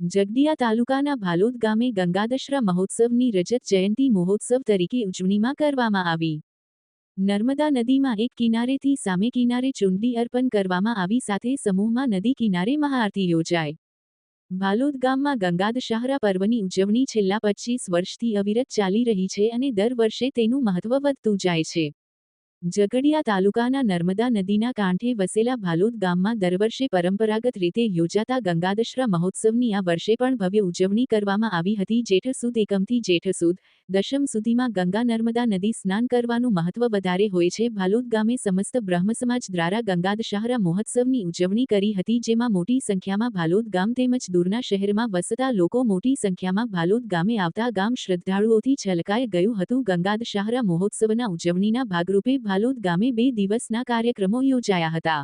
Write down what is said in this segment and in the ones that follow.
જગદિયા તાલુકાના ભાલોદ ગામે ગંગાદશરા મહોત્સવની રજત જયંતી મહોત્સવ તરીકે ઉજવણીમાં કરવામાં આવી. નર્મદા નદીમાં એક કિનારેથી સામે કિનારે ચૂંડી અર્પણ કરવામાં આવી સાથે સમૂહમાં નદી કિનારે મહાઆરતી યોજાય ભાલોદ ગામમાં ગંગાદશહરા પર્વની ઉજવણી છેલ્લા પચીસ વર્ષથી અવિરત ચાલી રહી છે અને દર વર્ષે તેનું મહત્વ વધતું જાય છે. ઝઘડિયા તાલુકાના નર્મદા નદીના કાંઠે વસેલા ભાલોદ ગામમાં દર વર્ષે પરંપરાગત રીતે યોજાતા ગંગાદશરા મહોત્સવની આ વર્ષે પણ ભવ્ય ઉજવણી કરવામાં આવી હતી. જેઠ સુદ એકમથી જેઠ સુદ દશમ સુધીમાં ગંગા નર્મદા નદી સ્નાન કરવાનું મહત્વ વધારે હોય છે. ભાલોદ ગામે સમસ્ત બ્રહ્મ સમાજ દ્વારા ગંગાદશહરા મહોત્સવની ઉજવણી કરી હતી, જેમાં મોટી સંખ્યામાં ભાલોદ ગામ તેમજ દૂરના શહેરમાં વસતા લોકો મોટી સંખ્યામાં ભાલોદ ગામે આવતા ગામ શ્રદ્ધાળુઓથી છલકાઈ ગયું હતું. ગંગાદશહરા મહોત્સવના ઉજવણીના ભાગરૂપે ભાલોદ ગામે બે દિવસના કાર્યક્રમો યોજાયા હતા.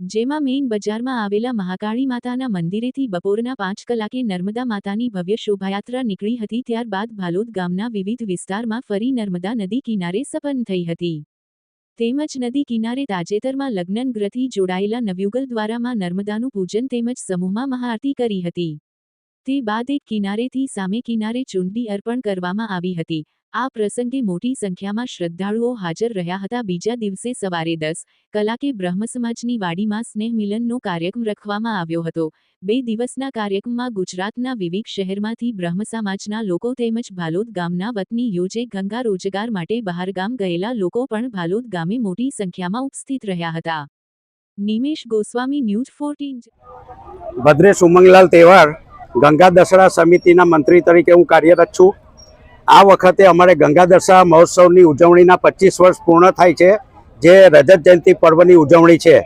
જેમાં મેઇન બજારમાં આવેલા મહાકાળી માતાના મંદિરેથી બપોરના પાંચ કલાકે નર્મદા માતાની ભવ્ય શોભાયાત્રા નીકળી હતી ત્યારબાદ ભાલોદ ગામના વિવિધ વિસ્તારમાં ફરી નર્મદા નદી કિનારે સપન થઈ હતી. તેમજ નદી કિનારે તાજેતરમાં લગ્નગ્રથી જોડાયેલા નવયુગલ દ્વારામાં નર્મદાનું પૂજન તેમજ સમૂહમાં મહાઆરતી કરી હતી. તે બાદ એક કિનારેથી સામે કિનારે ચૂંટણી અર્પણ કરવામાં આવી હતી. આ પ્રસંગે મોટી સંખ્યામાં શ્રદ્ધાળુઓ હાજર રહ્યા હતા. બીજા દિવસે સવારે દસ કલાકે બ્રહ્મ સમાજની વાડીમાં સ્નેહ મિલનનો કાર્યક્રમ રાખવામાં આવ્યો હતો. બે દિવસના કાર્યક્રમમાં ગુજરાતના વિવિધ શહેરમાંથી બ્રહ્મ સમાજના લોકો તેમજ ભાલોદ ગામના વતની યોજે ગંગા રોજગાર માટે બહારગામ ગયેલા લોકો પણ ભાલોદ ગામે મોટી સંખ્યામાં ઉપસ્થિત રહ્યા હતા. Nimesh Goswami, news fourteen. Bhadresh Umanglal તહેવાર ગંગા દશરા સમિતિના મંત્રી તરીકે હું કાર્યરત છું. આ વખતે અમારે ગંગા દશરા મહોત્સવની ઉજવણીના પચીસ વર્ષ પૂર્ણ થાય છે. જે રજત જયંતિ પર્વની ઉજવણી છે.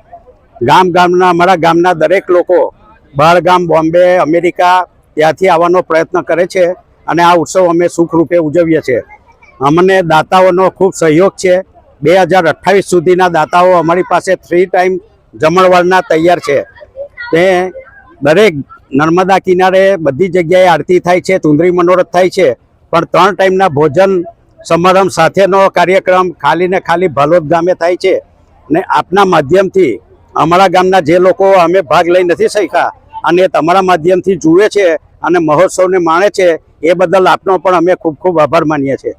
ગામ ગામના, અમારા ગામના દરેક લોકો બહારગામ, બોમ્બે, અમેરિકા ત્યાંથી આવવાનો પ્રયત્ન કરે છે અને આ ઉત્સવ અમે સુખરૂપે ઉજવીએ છીએ. અમને દાતાઓનો ખૂબ સહયોગ છે. બે હજાર અઠ્ઠાવીસ સુધીના દાતાઓ અમારી પાસે થ્રી ટાઈમ જમણવારના તૈયાર છે. તે દરેક નર્મદા કિનારે બધી જગ્યાએ આરતી થાય છે, તુંદરી મનોરથ થાય છે, પણ ત્રણ ટાઈમના ભોજન સમારંભ સાથેનો કાર્યક્રમ ખાલી ને ખાલી ભાલોદ ગામે થાય છે. ને આપના માધ્યમથી અમારા ગામના જે લોકો અમે ભાગ લઈ નથી શક્યા અને તમારા માધ્યમથી જુએ છે અને મહોત્સવને માણે છે, એ બદલ આપનો પણ અમે ખૂબ ખૂબ આભાર માનીએ છીએ.